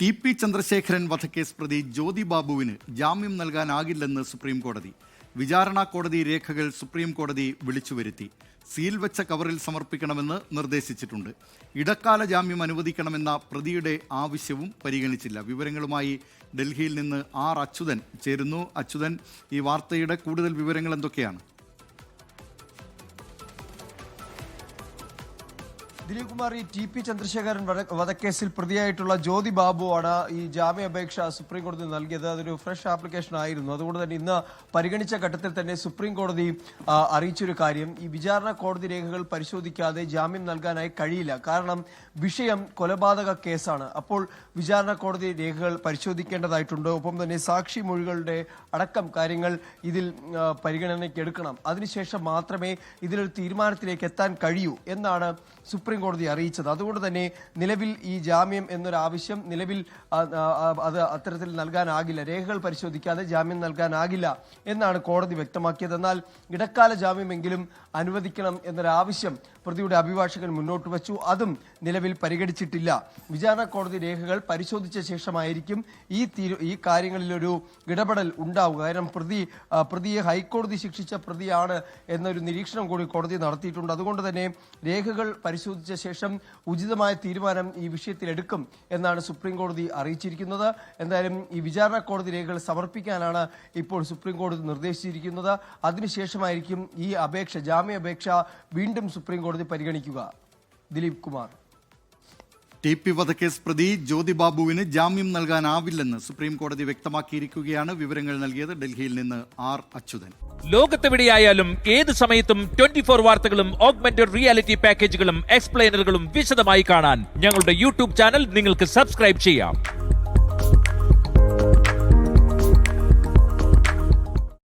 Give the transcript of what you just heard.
T P Chandrasekharan വധക്കേസ് പ്രതി ജ്യോതി ബാബുവിന് ജാമ്യം നൽകാനാകില്ലെന്ന് സുപ്രീം കോടതി വിചാരണ കോടതി രേഖകൾ സുപ്രീം കോടതി വിളിച്ചു വരുത്തി സീൽ വെച്ച കവറിൽ സമർപ്പിക്കണമെന്ന് നിർദ്ദേശിച്ചിട്ടുണ്ട്. ഇടക്കാല ജാമ്യം അനുവദിക്കണമെന്ന പ്രതിയുടെ ആവശ്യവും പരിഗണിച്ചില്ല. വിവരങ്ങളുമായി ഡൽഹിയിൽ നിന്ന് ആർ അച്യുതൻ ചേരുന്നു. അച്യുതൻ ഈ വാർത്തയുടെ കൂടുതൽ വിവരങ്ങൾ എന്തൊക്കെയാണ്? ദിലീപ് കുമാർ ഈ ടി പി ചന്ദ്രശേഖരൻ വധ- വധക്കേസിൽ പ്രതിയായിട്ടുള്ള ജ്യോതി ബാബുവാണ് ഈ ജാമ്യാപേക്ഷ സുപ്രീം കോടതി നൽകിയത്. അതൊരു ഫ്രഷ് ആപ്ലിക്കേഷൻ ആയിരുന്നു. അതുകൊണ്ട് തന്നെ ഇന്ന് പരിഗണിച്ച ഘട്ടത്തിൽ തന്നെ സുപ്രീം കോടതി അറിയിച്ചൊരു കാര്യം. ഈ വിചാരണ കോടതി രേഖകൾ പരിശോധിക്കാതെ ജാമ്യം നൽകാനായി കഴിയില്ല. കാരണം വിഷയം കൊലപാതക കേസാണ്. അപ്പോൾ വിചാരണ കോടതി രേഖകൾ പരിശോധിക്കേണ്ടതായിട്ടുണ്ട്. ഒപ്പം തന്നെ സാക്ഷി മൊഴികളുടെ അടക്കം കാര്യങ്ങൾ ഇതിൽ പരിഗണനയ്ക്ക് എടുക്കണം. അതിനുശേഷം മാത്രമേ ഇതിലൊരു തീരുമാനത്തിലേക്ക് എത്താൻ കഴിയൂ എന്നാണ് സുപ്രീം കോടതി അറിയിച്ചത്. അതുകൊണ്ട് തന്നെ നിലവിൽ ഈ ജാമ്യം എന്നൊരു ആവശ്യം നിലവിൽ അത് അത്തരത്തിൽ നൽകാനാകില്ല. രേഖകൾ പരിശോധിക്കാതെ ജാമ്യം നൽകാനാകില്ല എന്നാണ് കോടതി വ്യക്തമാക്കിയത്. എന്നാൽ ഇടക്കാല ജാമ്യമെങ്കിലും അനുവദിക്കണം എന്നൊരാവശ്യം പ്രതിയുടെ അഭിഭാഷകൻ മുന്നോട്ട് വച്ചു. അതും നിലവിൽ പരിഗണിച്ചിട്ടില്ല. വിചാരണ കോടതി രേഖകൾ പരിശോധിച്ച ശേഷമായിരിക്കും ഈ തീരു ഈ കാര്യങ്ങളിലൊരു ഇടപെടൽ ഉണ്ടാവുക. കാരണം പ്രതി പ്രതിയെ ഹൈക്കോടതി ശിക്ഷിച്ച പ്രതിയാണ് എന്നൊരു നിരീക്ഷണം കൂടി കോടതി നടത്തിയിട്ടുണ്ട്. അതുകൊണ്ട് തന്നെ രേഖകൾ പരിശോധിച്ച ശേഷം ഉചിതമായ തീരുമാനം ഈ വിഷയത്തിൽ എടുക്കും എന്നാണ് സുപ്രീം കോടതി അറിയിച്ചിരിക്കുന്നത്. എന്തായാലും ഈ വിചാരണ കോടതി രേഖകൾ സമർപ്പിക്കാനാണ് ഇപ്പോൾ സുപ്രീം കോടതി നിർദ്ദേശിച്ചിരിക്കുന്നത്. അതിനുശേഷമായിരിക്കും ഈ അപേക്ഷ ജാമ്യാപേക്ഷ വീണ്ടും സുപ്രീം കോടതി പരിഗണിക്കുക. ദിലീപ് കുമാർ. ടി പി വധക്കേസ് പ്രതി ജ്യോതിബാബുവിന് ജാമ്യം നൽകാനാവില്ലെന്ന് സുപ്രീം കോടതി വ്യക്തമാക്കിയിരിക്കുകയാണ് വിവരങ്ങൾ നൽകിയത് ഡൽഹിയിൽ നിന്ന് ആർ അച്യുതൻ. ലോകത്തെവിടെയായാലും ഏത് സമയത്തും ട്വന്റി ഫോർ വാർത്തകളും ഓഗ്മെന്റഡ് റിയാലിറ്റി പാക്കേജുകളും എക്സ്പ്ലെയിനറുകളും വിശദമായി കാണാൻ ഞങ്ങളുടെ യൂട്യൂബ് ചാനൽ നിങ്ങൾക്ക് സബ്സ്ക്രൈബ് ചെയ്യാം.